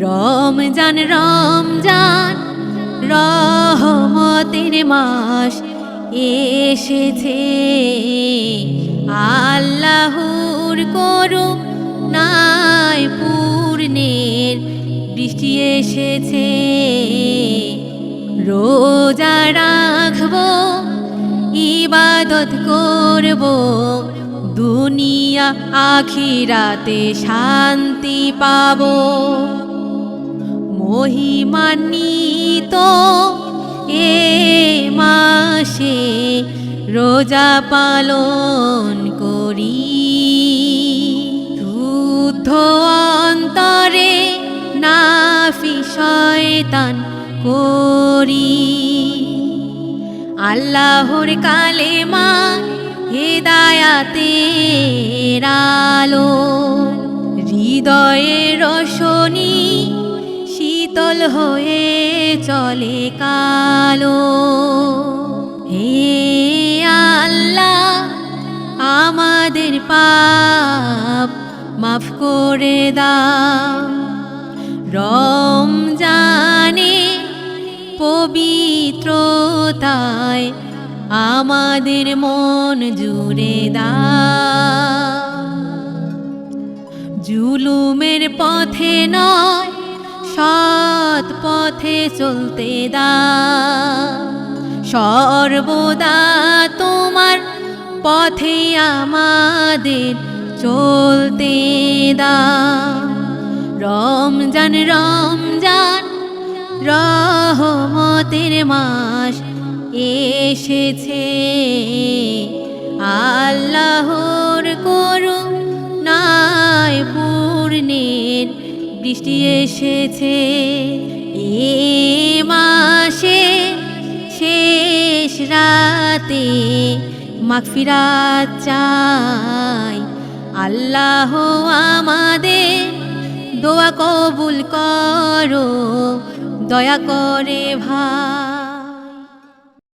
রমজান রমজান, রহমতের মাস এসেছে। আল্লাহর করু নাই পূর্ণের বৃষ্টি এসেছে। রোজা রাখব, ইবাদত করব, দুনিয়া, আখিরাতে শান্তি পাবো। মহিমান্বিত এ মাসে রোজা পালন করি। শুদ্ধ অন্তরে নাফি শয়তান করি। আল্লাহর কালেমা হেদায়াতের আলো। হৃদয়ে রোশনি শীতল হয়ে চলে কালো। হে আল্লাহ, আমাদের পাপ মাফ করে দাও। রমজানে পবিত্রতায় আমাদের মন জুড়ে দা জুলুমের পথে নয় সৎ পথে চলতে দা। সর্বদা তোমার পথে আমাদের চলতে দা। রমজান রমজান, রহমতের মাস এসেছে। আল্লাহর বৃষ্টি এসেছে। এ মাসে শেষ রাতে মাগফিরাত চাই। আল্লাহ আমাদের দোয়া কবুল করো, দয়া করে ভাই।